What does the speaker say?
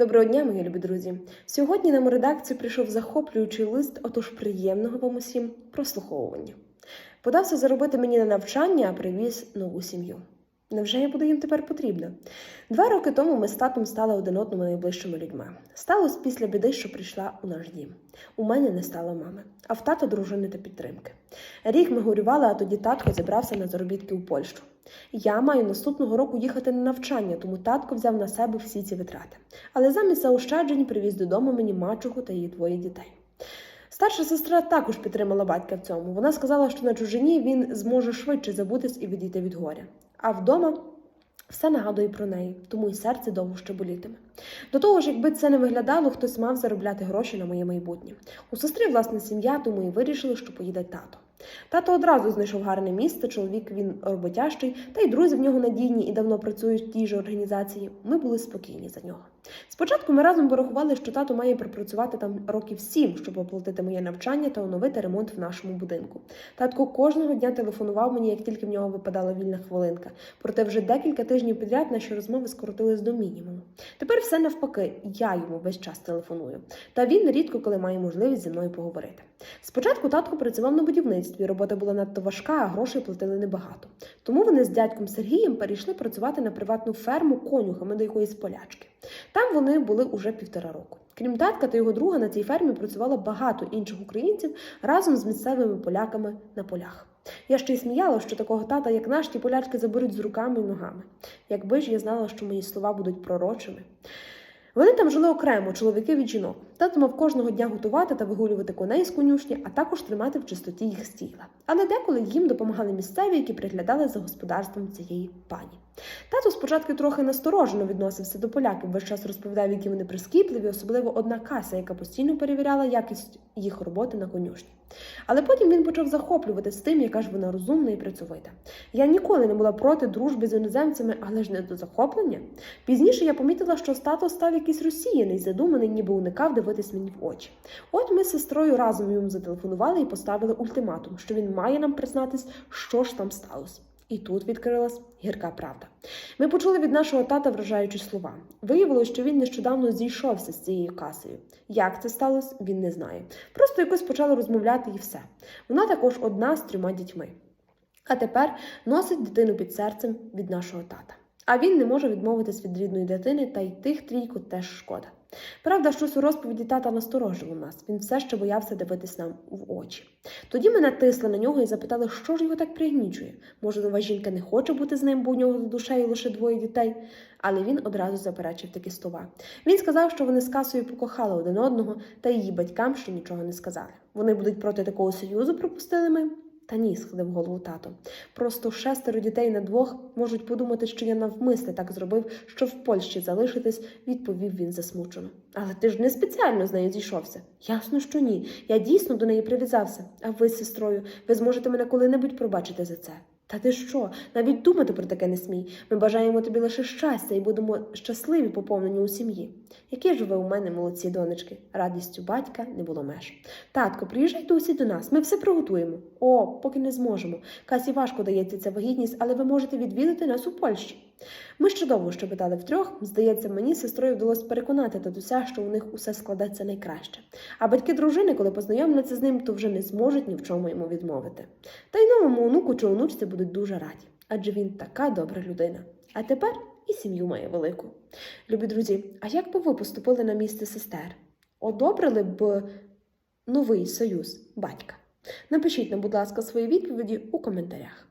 Доброго дня, мої любі друзі. Сьогодні нам у редакцію прийшов захоплюючий лист, отож приємного вам усім прослуховування. Подався заробити мені на навчання, а привіз нову сім'ю. Невже я буду їм тепер потрібна? Два роки тому ми з татом стали один одному найближчими людьми. Сталося після біди, що прийшла у наш дім. У мене не стало мами, а в тата дружини та підтримки. Рік ми горювали, а тоді татко зібрався на заробітки у Польщу. Я маю наступного року їхати на навчання, тому татко взяв на себе всі ці витрати. Але замість заощаджень привіз додому мені мачуху та її двоє дітей. Старша сестра також підтримала батька в цьому. Вона сказала, що на чужині він зможе швидше забутись і відійти від горя. А вдома все нагадує про неї, тому і серце довго ще болітиме. До того ж, якби це не виглядало, хтось мав заробляти гроші на моє майбутнє. У сестри власне сім'я, тому і вирішили, що поїде тато. Тато одразу знайшов гарне місце, чоловік він роботящий, та й друзі в нього надійні і давно працюють в тій же організації. Ми були спокійні за нього. Спочатку ми разом порахували, що тато має пропрацювати там років сім, щоб оплатити моє навчання та оновити ремонт в нашому будинку. Татко кожного дня телефонував мені, як тільки в нього випадала вільна хвилинка. Проте вже декілька тижнів підряд наші розмови скоротились до мінімуму. Тепер все навпаки, я йому весь час телефоную. Та він рідко коли має можливість зі мною поговорити. Спочатку татко працював на будівництві, робота була надто важка, а грошей платили небагато. Тому вони з дядьком Сергієм перейшли працювати на приватну ферму конюхами до якоїсь полячки. Там вони були уже півтора року. Крім татка та його друга, на цій фермі працювало багато інших українців разом з місцевими поляками на полях. Я ще й сміяла, що такого тата, як наш, ті полячки заберуть з руками і ногами. Якби ж я знала, що мої слова будуть пророчими. Вони там жили окремо, чоловіки від жінок. Тато мав кожного дня готувати та вигулювати коней з конюшні, а також тримати в чистоті їх стійла. Але деколи їм допомагали місцеві, які приглядали за господарством цієї пані. Тато спочатку трохи насторожено відносився до поляків, весь час розповідав, які вони прискіпливі, особливо одна каса, яка постійно перевіряла якість їх роботи на конюшні. Але потім він почав захоплюватися тим, яка ж вона розумна і працьовита. Я ніколи не була проти дружби з іноземцями, але ж не до захоплення. Пізніше я помітила, що тато став якийсь розсіяний, задуманий, ніби уникав дивитись мені в очі. От ми з сестрою разом йому зателефонували і поставили ультиматум, що він має нам признатись, що ж там сталося. І тут відкрилась гірка правда. Ми почули від нашого тата вражаючі слова. Виявилося, що він нещодавно зійшовся з цією касою. Як це сталося, він не знає. Просто якось почали розмовляти і все. Вона також одна з трьома дітьми. А тепер носить дитину під серцем від нашого тата. А він не може відмовитись від рідної дитини, та й тих трійку теж шкода. Правда, щось у розповіді тата насторожило нас. Він все ще боявся дивитись нам в очі. Тоді ми натисли на нього і запитали, що ж його так пригнічує. Може, нова жінка не хоче бути з ним, бо у нього за душею лише двоє дітей. Але він одразу заперечив такі слова. Він сказав, що вони з касою покохали один одного, та її батькам ще нічого не сказали. Вони будуть проти такого союзу, пропустили ми. Та ні, схилив голову тато. Просто шестеро дітей на двох можуть подумати, що я навмисне так зробив, що в Польщі залишитись, відповів він засмучено. Але ти ж не спеціально з нею зійшовся. Ясно, що ні. Я дійсно до неї прив'язався. А ви сестрою, ви зможете мене коли-небудь пробачити за це. Та ти що? Навіть думати про таке не смій. Ми бажаємо тобі лише щастя і будемо щасливі поповнені у сім'ї. Які ж ви у мене молодці донечки? Радістю батька не було меж. Татко, приїжджайте усі до нас, ми все приготуємо. О, поки не зможемо. Касі важко дається ця вагітність, але ви можете відвідати нас у Польщі. Ми ще довго щебетали втрьох. Здається, мені з сестрою вдалося переконати татуся, що у них усе складеться найкраще. А батьки дружини, коли познайомляться з ним, то вже не зможуть ні в чому йому відмовити. Та й новому онуку чи онучці будуть дуже раді, адже він така добра людина. А тепер і сім'ю має велику. Любі друзі, а як би ви поступили на місце сестер? Одобрили б новий союз батька? Напишіть нам, будь ласка, свої відповіді у коментарях.